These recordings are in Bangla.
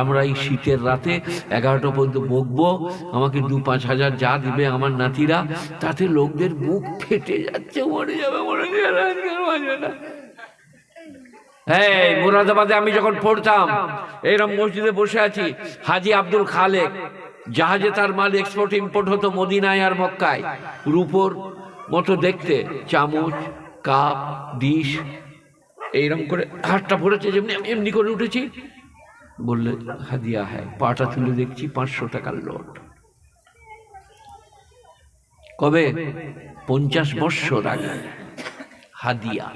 আমরা এই শীতের রাতে এগারোটা পর্যন্ত বকবো। আমাকে দু পাঁচ হাজার যা দিবে আমার নাতিরা, তাতে লোকদের মুখ ফেটে যাচ্ছে, মরে যাবে মরে যাবে এই, মুরাদাবাদে আমি যখন পড়তাম এইরকম মসজিদে বসে আছি, হাজি আব্দুল খালেক, জাহাজে তার মাল এক্সপোর্ট ইম্পোর্ট হতো মদিনায় আর মক্কায়। রূপোর মতো দেখতে, চামচ, কাপ, ডিশ এইরকম করে হাতটা পড়েছে যেমনি আমি এমনি করে উঠেছি। বললে, হাদিয়া হ্যাঁ পাটা তুলে দেখছি, পাঁচশো টাকার লোট। কবে? পঞ্চাশ বৎসর আগে। হাদিয়া।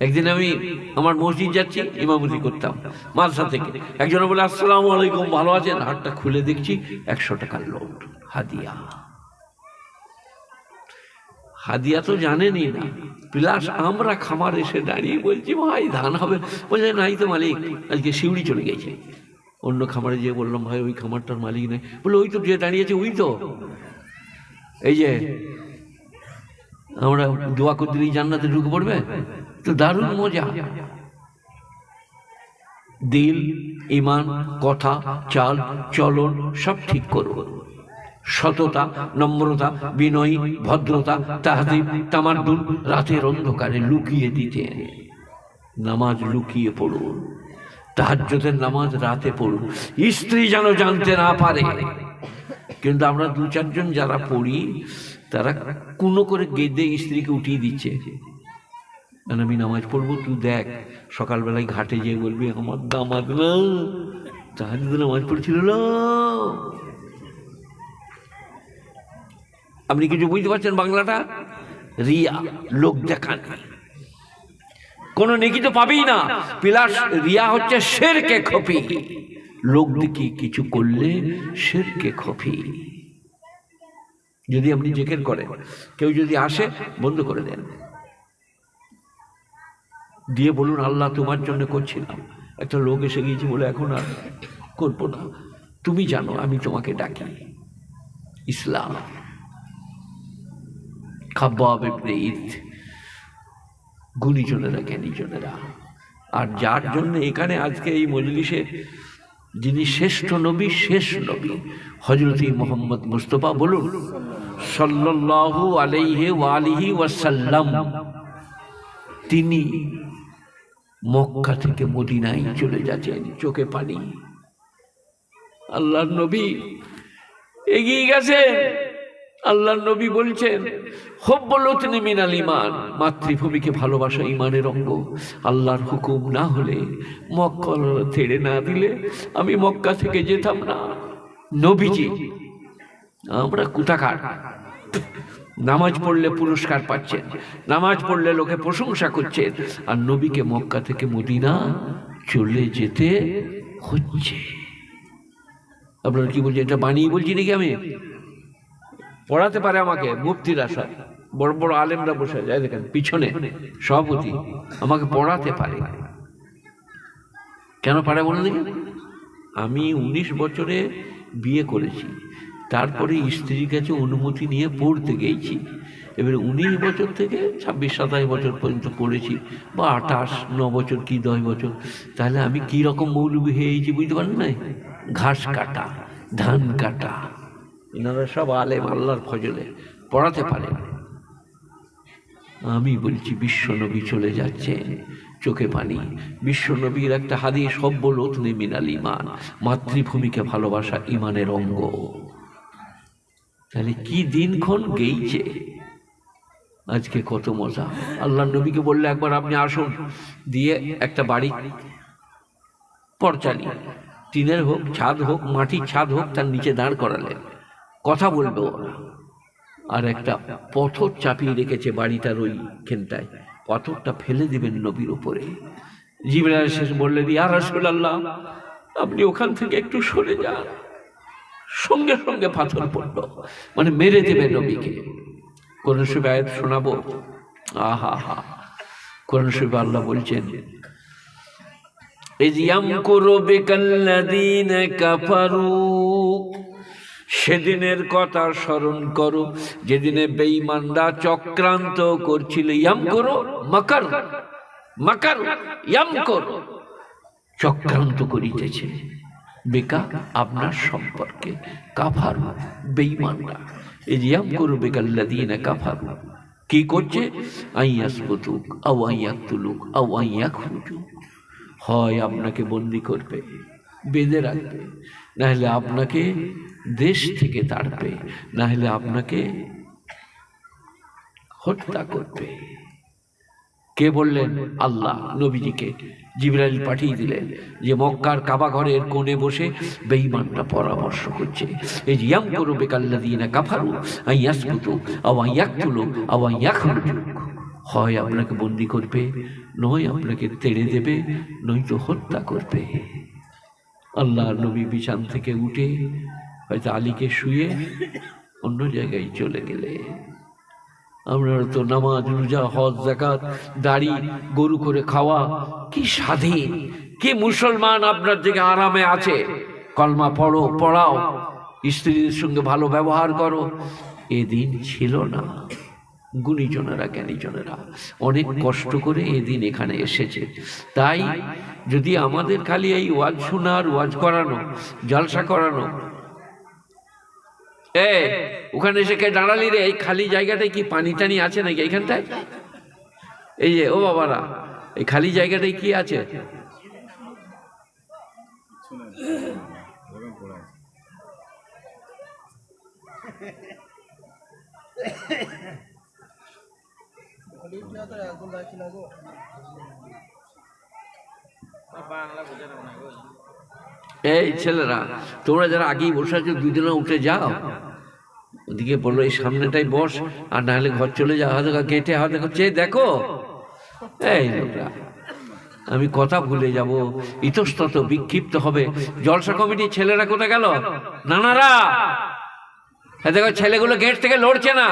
একদিন আমি আমার মসজিদ যাচ্ছি, ইমামতি করতাম, মাদ্রাসা থেকে। একজন বলে আসসালামু আলাইকুম, ভালো আছেন? হাতটা খুলে দেখছি, একশো টাকার লোট। হাদিয়া। হাদিয়া তো জানেনই না। প্লাস আমরা খামার এসে দাঁড়িয়ে বলছি, ভাই, ধান হবে। বলছে, নাই তো মালিক, আজকে শিউড়ি চলে গেছে। অন্য খামারে যেয়ে বললাম, ভাই, ওই খামারটার মালিক নেই। বলে, ওই তো যে দাঁড়িয়েছে, ওই তো। এই যে, আমরা দোয়া করতে জান্নাতে ঢুকে পড়বে? তো দারুণ মজা। দিল ইমান কথা, চাল, চলন, সব ঠিক করব। সততা, নম্রতা, বিনয়ী, ভদ্রতা তাহাদিব তামাদ্দুন রাতের অন্ধকারে লুকিয়ে দিতেন। নামাজ লুকিয়ে পড়ুন। তাহাজ্জুদের নামাজ রাতে পড়ুন। স্ত্রী যেন জানতে না পারে। কিন্তু আমরা দু চারজন যারা পড়ি, তারা কোনো করে গেদে স্ত্রীকে উঠিয়ে দিচ্ছে। মানে আমি নামাজ পড়ব? তুই দেখ, সকালবেলায় ঘাটে যেয়ে বলবি, আমার দামাদ না তাহাজ নামাজ পড়ছিল না। আপনি কিছু বুঝতে পারছেন বাংলাটা? রিয়া, লোক দেখানি। কোনো নেকি তো পাবেই না। প্লাস রিয়া হচ্ছে শেরকে খপি। লোক দেখি কিছু করলে শেরকে খপি। যদি আপনি জেকের করেন, কেউ যদি আসে, বন্ধ করে দেন। দিয়ে বলুন, আল্লাহ তোমার জন্য করছিলাম। একটা লোক এসে গিয়েছি বলে, এখন আর করব না। তুমি জানো, আমি তোমাকে ডাকি। ইসলাম। খাব্বাব ইবনে গুণীজনেরা জ্ঞানীজনেরা আর যার জন্য এখানে আজকে এই মজলিসে যিনি শ্রেষ্ঠ নবী, শেষ নবী হজরত মোহাম্মদ মুস্তফা বলুন, সাল্লাল্লাহু আলাইহি ওয়ালিহি ওয়াসাল্লাম, তিনি মক্কা থেকে মদিনায় চলে যাচ্ছেন, চোখে পানি। আল্লাহ নবী এগিয়ে গেছেন আল্লাহর নবী বলছেন হব্বলতনি মিনাল ইমান মাতৃভূমিকে ভালোবাসা ইমানের অঙ্গ। আল্লাহর হুকুম না হলে মক্কা ছেড়ে না দিলে আমি মক্কা থেকে যেতাম না। নবীজি, আমরা কুতাকার। নামাজ পড়লে পুরস্কার পাচ্ছেন, নামাজ পড়লে লোকে প্রশংসা করছেন, আর নবীকে মক্কা থেকে মদিনা চলে যেতে হচ্ছে। আপনারা কি বলছেন, এটা বানিয়ে বলছি নাকি আমি? পড়াতে পারে আমাকে মুফতিরা সব বড় বড় আলেমরা বসে যায় দেখেন পিছনে সভাপতি আমাকে পড়াতে পারে। কেন পারে বলে দেখেন? আমি উনিশ বছরে বিয়ে করেছি তারপরে স্ত্রীর কাছে অনুমতি নিয়ে পড়তে গেছি। এবারে উনিশ বছর থেকে ছাব্বিশ সাতাশ বছর পর্যন্ত পড়েছি বা আঠাশ ন বছর কি দশ বছর তাহলে আমি কি রকম মৌলবী হয়েছি বুঝতে পারেন না? ঘাস কাটা ধান কাটা এনারা সব আলেম আল্লাহর ফজলে, পড়াতে পারে আমি বলছি, বিশ্বনবী চলে যাচ্ছে চোখে পানি। বিশ্বনবীর একটা হাদিয়ে সব বলো তুমি মিনাল ইমান মাতৃভূমিকে ভালোবাসা ইমানের অঙ্গ। তাহলে কি দিনক্ষণ গেইছে? আজকে কত মজা। আল্লাহ নবীকে বললে একবার আপনি আসুন, দিয়ে একটা বাড়ি, পরচালি। টিনের হোক, ছাদ হোক, মাটির ছাদ হোক, তার নিচে দাঁড় করালেন। কথা বলবে ওরা আর একটা পথর চাপিয়ে রেখেছে বাড়িটার ওইখানটায় পাথরটা ফেলে দিবেন নবীর ওপরে জিবরাল শেষ বললেন ইয়া রাসূলুল্লাহ আপনি ওখান থেকে একটু সরে যান। সঙ্গে সঙ্গে পাথর পড়ল। মানে মেরে দেবে নবীকে। কোরআন শরীফ আয়াত শোনাবো? আহা হা কোরআন শরীফ আল্লাহ বলছেন ইজ ইয়ামকুরু কাল্লাদিন কাফারু সেদিনের কথা স্মরণ করো। যেদিনে বেঈমানরা চক্রান্ত করছিল, ইয়াম করো, মাকার মাকার, ইয়াম করো। চক্রান্ত করিতেছে। বেকা আপনার সম্পর্কে কাফার বেইমানরা এজিয়াম করু বেকাল্লাদিনা কাফার। কি করছে? আইয়াসবুতুক আও আইয়াকুলুক আও আইয়াখরুজুক হয় আপনাকে বন্দি করবে, বেঁধে রাখবে। নাহলে আপনাকে দেশ থেকে তাড়বে নাহলে আপনাকে হত্যা করবে। কে বললেন? আল্লাহ, নবীজিকে। জিবরাইল পাঠিয়ে দিলেন যে মক্কার কাবা ঘরের কোণে বসে বেঈমানরা পরামর্শ করছে। এই যে ইয়াম করু বেকাল্লাদিনা কাফারু, আইয়াসকুতু, আও আইয়াকুলু আও আইয়াখরুজু। হয় আপনাকে বন্দি করবে, নয় আপনাকে তেড়ে দেবে, নয়তো হত্যা করবে। আল্লাহ নবী বিছান থেকে উঠে হয়তো আলীকে শুয়ে অন্য জায়গায় চলে গেলে। আমরা তো নামাজ, রোজা, হজ জাকাত দাড়ি, গরু করে খাওয়া, কি স্বাধীন, কি মুসলমান আপনার দিকে আরামে আছে। কলমা পড়ো, পড়াও স্ত্রীর সঙ্গে ভালো ব্যবহার করো। এদিন ছিল না গুণীজনেরা, জ্ঞানীজনেরা। অনেক কষ্ট করে এদিন এখানে এসেছে। তাই যদি আমাদের খালি এই ওয়াজ শোনার, ওয়াজ করানো, জলসা করানো ওখানে এসে কে দাঁড়ালি রে? এই খালি জায়গাটায় কি পানি টানি আছে নাকি এইখানটায়? এই যে, ও বাবারা, এই খালি জায়গাটায় কি আছে? এই ছেলেরা, তোমরা যারা আগেই বসে আছো দুজনে উঠে যাও। ওদিকে বলল, এই সামনেটাই বস, আর নাহলে ঘর চলে যাও হয়তো গেটে হয়তো চেয়ে দেখো, এই লোকরা, আমি কথা ভুলে যাব। ইতস্তত বিক্ষিপ্ত হবে। জলসা কমিটির ছেলেরা কোথায় গেল? নানারা হ্যাঁ দেখো, ছেলেগুলো গেট থেকে লড়ছে না।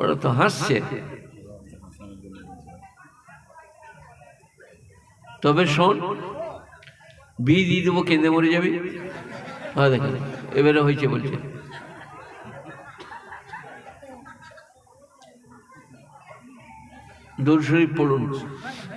ওরা তো হাসছে। তবে শোন বি দিয়ে দেবো, কেঁদে মরে যাবি। হ্যাঁ দেখেন এবারে হয়েছে বলছে। দূর শরীফ পড়ুন।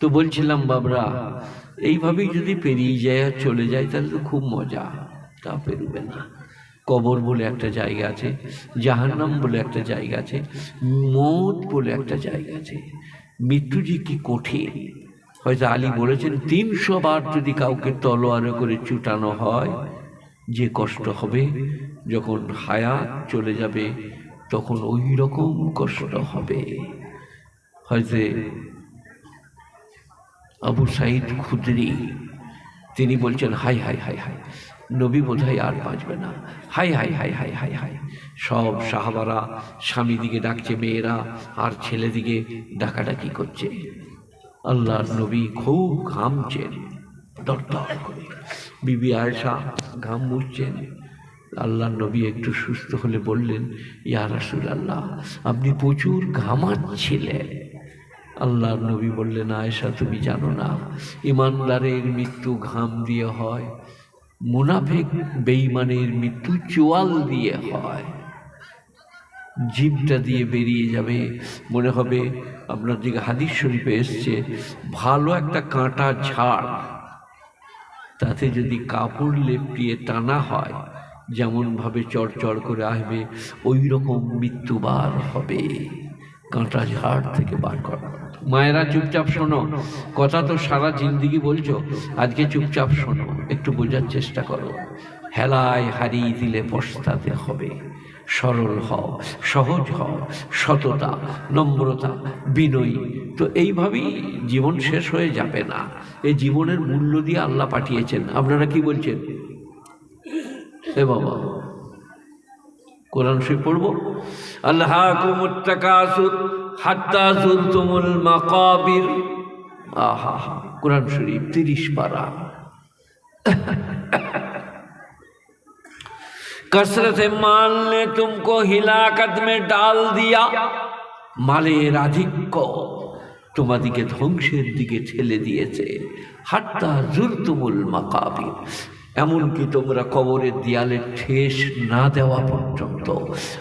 তো বলছিলাম, বাবরা, এইভাবেই যদি পেরিয়ে যায় আর চলে যায়, তাহলে তো খুব মজা। তা পেরুবে না। কবর বলে একটা জায়গা আছে, জাহান্নাম বলে একটা জায়গা আছে মত বলে একটা জায়গা আছে। মৃত্যু যে কি কঠিন। হয়তো আলী বলেছেন, তিনশো বার যদি কাউকে তলোয়ারে করে চুটানো হয়, যে কষ্ট হবে, যখন হায়াত চলে যাবে, তখন ওই রকম কষ্ট হবে। হয়তো আবু সাইদ খুদরি। তিনি বলছেন, হাই হাই হাই হাই, নবী বোধহয় আর বাঁচবে না। Hi hi hi hi hi hi, সব সাহাবারা স্বামী দিকে ডাকছে, মেয়েরা আর ছেলে দিকে ডাকাডাকি করছে। আল্লাহর নবী খুব ঘামছেন দরদর করে। বিবি আয়সা ঘাম মুছছেন। আল্লাহ নবী একটু সুস্থ হলে বললেন, ইয়া রাসুল আল্লাহ আপনি প্রচুর ঘামাচ্ছিলেন। আল্লাহর নবী বললেন, আয়েশা, তুমি জানো না, ইমানদারের মৃত্যু ঘাম দিয়ে হয়, মুনাফিক বেইমানের মৃত্যু চোয়াল দিয়ে হয়। জীবটা দিয়ে বেরিয়ে যাবে। মনে হবে আপনার দিকে হাদিস শরীফে এসছে, ভালো একটা কাঁটা ঝাড়, তাতে যদি কাপড় লেপটিয়ে টানা হয়, যেমনভাবে চড়চড় করে আসবে ওই রকম মৃত্যুবার হবে। কাঁটা ঝাড় থেকে বার করা। মায়েরা চুপচাপ শোনো। কথা তো সারা জিন্দিগি বলছো। আজকে চুপচাপ শোনো, একটু বোঝার চেষ্টা করো। হেলায় হারিয়ে দিলে পস্তাতে হবে সরল হও, সহজ হও, সততা, নম্রতা, বিনয়ী। তো এইভাবেই জীবন শেষ হয়ে যাবে না। এই জীবনের মূল্য দিয়ে আল্লাহ পাঠিয়েছেন। আপনারা কি বলছেন? এ বাবা, কোরআন শরীফ পড়ব? আল্লাহ হাত্তা জুরতুমুল মাকাবির আহা হা কোরআন শরীফ তিরিশ পারা कसरत माल ने तुमको हिलाकत में डाल दिया মালের আধিক্য তোমাদিকে ধ্বংসের দিকে ঠেলে দিয়েছে হাত্তা জুরতুমুল মাকাবির এমনকি তোমরা কবরের দেয়ালে ঠেস না দেওয়া পর্যন্ত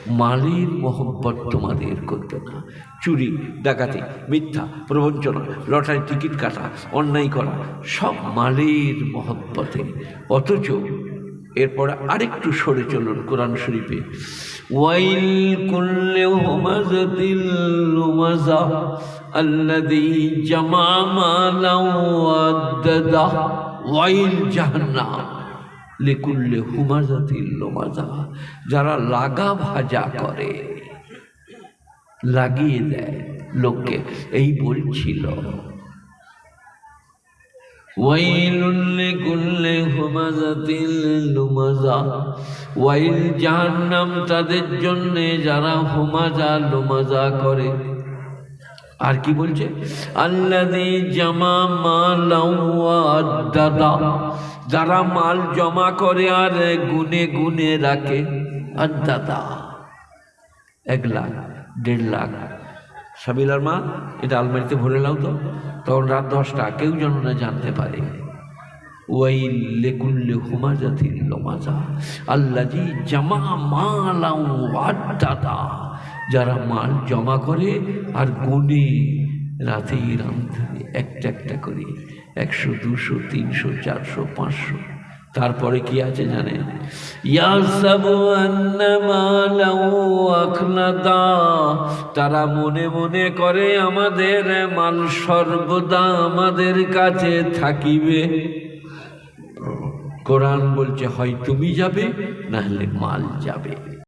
মালের মোহব্বত তোমাদের করবে না। চুরি, ডাকাতি, মিথ্যা, প্রবঞ্চনা, লটারি, টিকিট কাটা, অন্যায় করা, সব মালের মহব্বতে। অথচ এরপরে আরেকটু সরে চলুন কোরআন শরীফে। ওয়াইল কুল্লে হুমাজাতিল জামা ওয়াদ্দাদা ওয়াইল জাহান্নাম। লিকুল্লে হুমাজাতিল লুমাজা, যারা লাগা ভাজা করে, লাগিয়ে দেয় লোককে। এই বলছিল ওয়াইল জাহান্নাম তাদের জন্য যারা হুমাজা লুমাজা করে। আর কি বলছে? আল্লাযী জামা মা মালাও ওয়াদ্দাদা যারা মাল জমা করে আর গুনে গুনে রাখে আদ্দাদা এক লাখ, দেড় লাখ। সাবিলার মা, এটা আলমারিতে ভরে নাও তো। তখন রাত দশটা, কেউ যেন না জানতে পারে। ওই লেকুল্লে হুমাজাতিল লোমাজা। আল্লাজি জামা মালাও আড্ডাদা যারা মাল জমা করে আর গুনে রাতের আন্ধারে একটা একটা করে, একশো, দুশো, তিনশো, চারশো, পাঁচশো। তারপরে কি আছে জানেন? তারা মনে মনে করে, আমাদের মাল সর্বদা আমাদের কাছে থাকিবে। কোরআন বলছে, হয় তুমি যাবে না হলে মাল যাবে।